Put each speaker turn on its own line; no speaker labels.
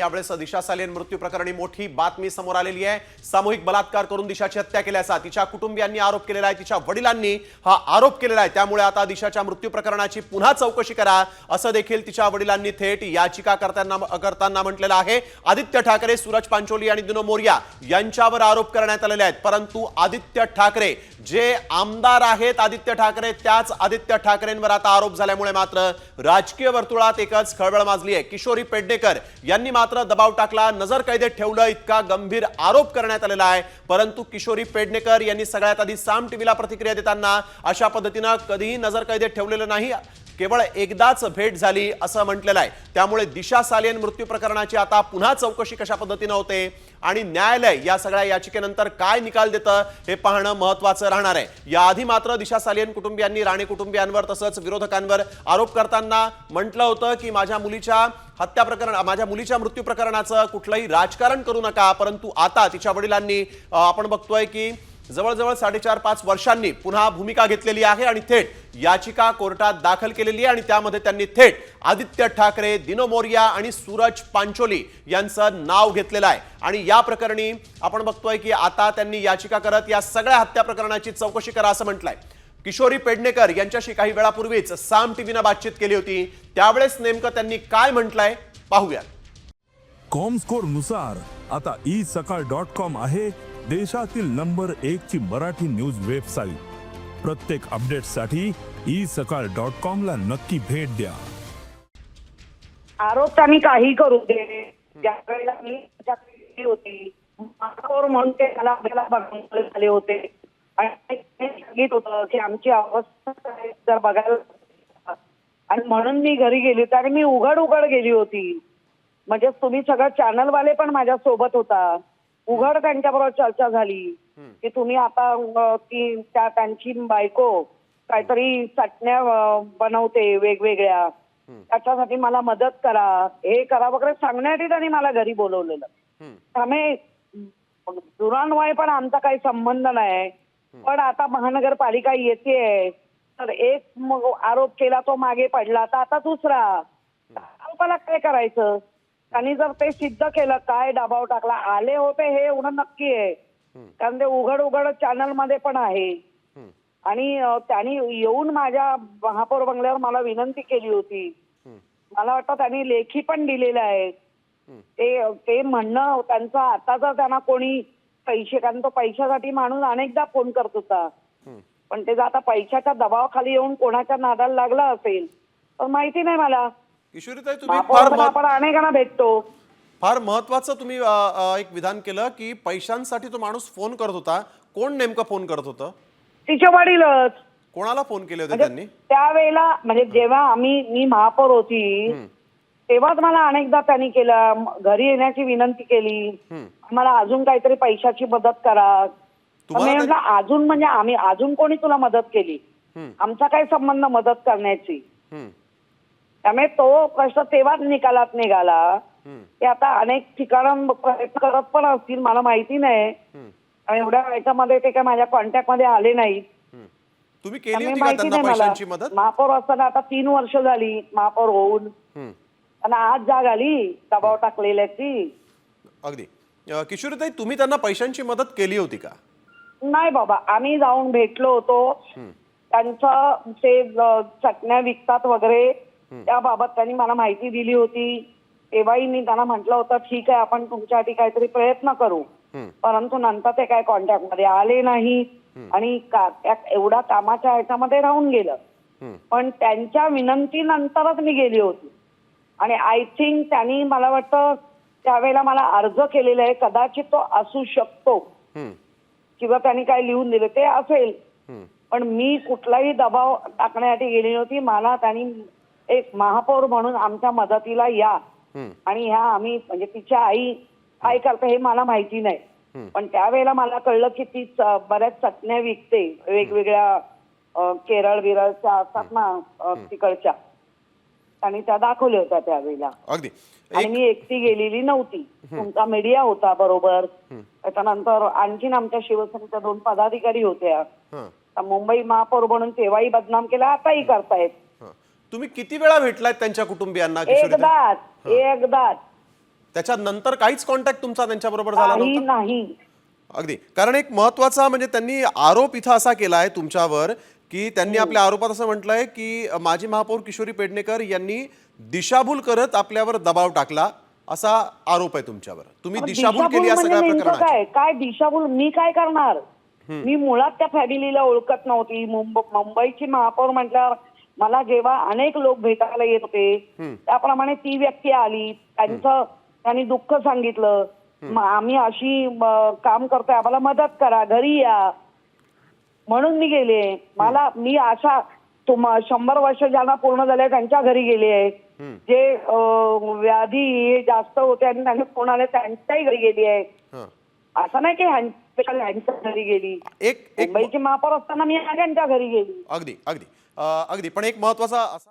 यावेळेस दिशा सालेन मृत्यू प्रकरणी मोठी बातमी समोर आलेली आहे. सामूहिक बलात्कार करून दिशाची हत्या केल्याचा तिच्या कुटुंबियांनी आरोप केलेला आहे. तिच्या वडिलांनी हा आरोप केलेला आहे. त्यामुळे आता दिशाच्या मृत्यू प्रकरणाची पुन्हा चौकशी करा असं देखील तिच्या वडिलांनी थेट याचिका करताना करताना म्हटलेलं आहे. आदित्य ठाकरे सूरज पांचोली आणि दिनो मोर्या यांच्यावर आरोप करण्यात आलेले आहेत. परंतु आदित्य ठाकरे जे आमदार आहेत आदित्य ठाकरे त्याच आदित्य ठाकरेंवर आता आरोप झाल्यामुळे मात्र राजकीय वर्तुळात एकच खळबळ माजली आहे. किशोरी पेडणेकर यांनी मात्र दबाव टाकला नजर कैदेत ठेवलं इतका गंभीर आरोप करण्यात आलेला आहे. परंतु किशोरी पेडणेकर यांनी सगळ्यात आधी साम टीव्हीला प्रतिक्रिया देताना अशा पद्धतीनं कधीही नजर कैदेत ठेवलेलं नाही. केवळ एकदाच भेट झाली असं म्हटलेलं आहे. त्यामुळे दिशा सालियन मृत्यू प्रकरणाची आता पुन्हा चौकशी कशा पद्धतीनं होते आणि न्यायालय या सगळ्या याचिकेनंतर काय निकाल देतं हे पाहणं महत्वाचं राहणार आहे. याआधी मात्र दिशा सालियन कुटुंबियांनी राणे कुटुंबियांवर तसंच विरोधकांवर आरोप करताना म्हटलं होतं की माझ्या मुलीच्या हत्या प्रकरण माझ्या मुलीच्या मृत्यू प्रकरणाचं कुठलंही राजकारण करू नका परंतु आता तिच्या वडिलांनी आपण बघतोय की जवळजवळ साडेचार पाच वर्षांनी पुन्हा भूमिका घेतलेली आहे आणि थेट याचिका कोर्टात दाखल केलेली आहे आणि त्यामध्ये त्यांनी थेट आदित्य ठाकरे दिनो मोर्या आणि सूरज पांचोली यांचं नाव घेतलेलं आहे. आणि या प्रकरणी आपण बघतोय की आता त्यांनी याचिका करत या सगळ्या हत्या प्रकरणाची चौकशी करा असं म्हटलंय. किशोरी पेडणेकर यांच्याशी काही वेळापूर्वीच साम टीव्हीनं बातचीत केली होती. त्यावेळेस नेमकं त्यांनी काय म्हटलंय? पाहूया
कॉम स्कोरनुसार आता ई सकाळ डॉट कॉम आहे. देशातील नंबर एक ची मराठी न्यूज वेबसाईट. प्रत्येक अपडेटसाठी ई सकाळ डॉट कॉम ला नक्की भेट द्या.
आरोप त्यांनी काही करू दे. मी त्याच्याकडे होती महापौर म्हणून ते मला आपल्याला बघायला झाले होते. आणि सांगित होतं की आमची अवस्था जर बघायला आणि म्हणून मी घरी गेली होती आणि मी उघड उघड गेली होती. म्हणजे तुम्ही सगळं चॅनलवाले पण माझ्या सोबत होता. उघड त्यांच्याबरोबर चर्चा झाली. की तुम्ही आता ती त्या त्यांची बायको काहीतरी चटण्या बनवते वेगवेगळ्या. त्याच्यासाठी मला मदत करा. हे करा वगैरे सांगण्यासाठी त्यांनी मला घरी बोलवलेलं. त्यामुळे दुरान्वय पण आमचा काही संबंध नाही. पण आता महानगरपालिका येते तर एक आरोप केला तो मागे पडला. तर आता दुसरा. आरोपाला काय करायचं? त्यांनी जर ते सिद्ध केलं काय दबाव टाकला आले होते हे एवढं नक्की आहे. कारण ते उघड उघड चॅनलमध्ये पण आहे. आणि त्यांनी येऊन माझ्या महापौर बंगल्यावर मला विनंती केली होती. मला वाटतं त्यांनी लेखी पण दिलेलं आहे ते ते म्हणणं त्यांचा आता जर त्यांना कोणी पैसे कारण तो पैशासाठी माणूस अनेकदा फोन करत होता. पण ते जर आता पैशाच्या दबावाखाली येऊन कोणाच्या नादाला लागला असेल तर माहिती नाही मला.
किशोरीताई तुम्ही फार
आपण अनेकांना भेटतो.
फार महत्वाचं तुम्ही अ, अ, एक विधान केलं की पैशांसाठी तो माणूस फोन करत होता. कोण नेमकं फोन करत होतं?
तिचे वडीलच.
कोणाला फोन केले होते
म्हणजे
त्यांनी?
त्यावेळेला म्हणजे जेव्हा आम्ही मी महापौर होती तेव्हाच मला अनेकदा त्यांनी केलं. म- घरी येण्याची विनंती केली. मला अजून काहीतरी पैशाची मदत करा.
तुम्हाला
मी म्हटलं अजून म्हणजे आम्ही अजून कोणी तुला मदत केली?
हम्म.
आमचा काय संबंध मदत करण्याची.
हम्म,
त्यामुळे तो प्रश्न तेव्हाच निकालात निघाला. ते आता अनेक ठिकाण प्रयत्न करत पण असतील मला माहिती नाही. आणि एवढ्या याच्यामध्ये ते काय माझ्या कॉन्टॅक्टमध्ये आले नाहीत.
तुम्ही केली
त्यामुळे
होती का
माहिती
त्यांना
नाही
पैशांची
मला
मदत?
महापौर असताना आता तीन वर्ष झाली महापौर होऊन. आणि आज जाग आली दबाव टाकलेल्याची.
अगदी. अ, किशोरीताई तुम्ही त्यांना पैशांची मदत केली होती का?
नाही बाबा आम्ही जाऊन भेटलो होतो. त्यांचं ते चटण्या विकतात वगैरे. त्याबाबत त्यांनी मला माहिती दिली होती. तेव्हाही मी त्यांना म्हटलं होतं ठीक आहे आपण तुमच्यासाठी काहीतरी प्रयत्न करू. परंतु नंतर ते काय कॉन्टॅक्टमध्ये आले नाही. आणि का- त्या एवढ्या कामाच्या ह्याच्यामध्ये राहून गेलं. पण त्यांच्या विनंतीनंतरच मी गेली होती. आणि आय थिंक त्यांनी मला वाटतं त्यावेळेला मला अर्ज केलेला आहे कदाचित तो असू शकतो. किंवा त्यांनी काय लिहून दिलं ते असेल. पण मी कुठलाही दबाव टाकण्यासाठी गेली नव्हती. मला त्यांनी एक महापौर म्हणून आमच्या मदतीला या. आणि ह्या आम्ही म्हणजे तिच्या आई काय करते हे मला माहिती नाही. पण त्यावेळेला मला कळलं की ती बऱ्याच चटण्या विकते. वेगवेगळ्या केरळ विरळच्या असतात ना तिकडच्या. आणि त्या दाखवल्या होत्या त्यावेळेला. आणि मी एकटी गेलेली नव्हती. तुमचा मीडिया होता बरोबर. त्याच्यानंतर आणखीन आमच्या शिवसेनेच्या दोन पदाधिकारी होत्या. मुंबई महापौर म्हणून तेव्हाही बदनाम केला आताही करतायत.
तुम्ही किती वेळा भेटलात त्यांच्या कुटुंबियांना
एकदाच एकदाच.
त्याच्यानंतर काहीच कॉन्टॅक्ट तुमचा त्यांच्याबरोबर झाला
काही
नव्हता?
नाही.
अगदी. कारण एक महत्त्वाचा म्हणजे त्यांनी आरोप इथं असा केलाय तुमच्यावर की त्यांनी आपल्या आरोपात असं म्हटलंय की माजी महापौर किशोरी पेडणेकर यांनी दिशाभूल करत आपल्यावर दबाव टाकला असा आरोप आहे तुमच्यावर. तुम्ही
मग
दिशाभूल केली या
म्हणजे
सगळ्या
नेमकं
प्रकरणात
काय? काय दिशाभूल? मी काय करणार? मी मुळात त्या फॅमिलीला ओळखत नव्हती. मुंब- मुंबईची महापौर म्हटल्यावर मला जेव्हा अनेक लोक भेटायला येत होते त्याप्रमाणे ती व्यक्ती आली त्यांचं त्यांनी दुःख सांगितलं. आम्ही अशी काम करतोय आम्हाला मदत करा घरी या. म्हणून मी गेले. मला मी अशा तुम शंभर वर्ष ज्यांना पूर्ण झाले त्यांच्या घरी गेले आहे. जे व्याधी जास्त होते आणि त्यांना फोन आले त्यांच्याही घरी गेली आहे. असं नाही की ह्यांच्या घरी गेली.
एक
मुंबईची महापौर असताना मी त्यांच्या घरी गेली.
अगदी अगदी. अगदी. पण एक महत्त्वाचा असा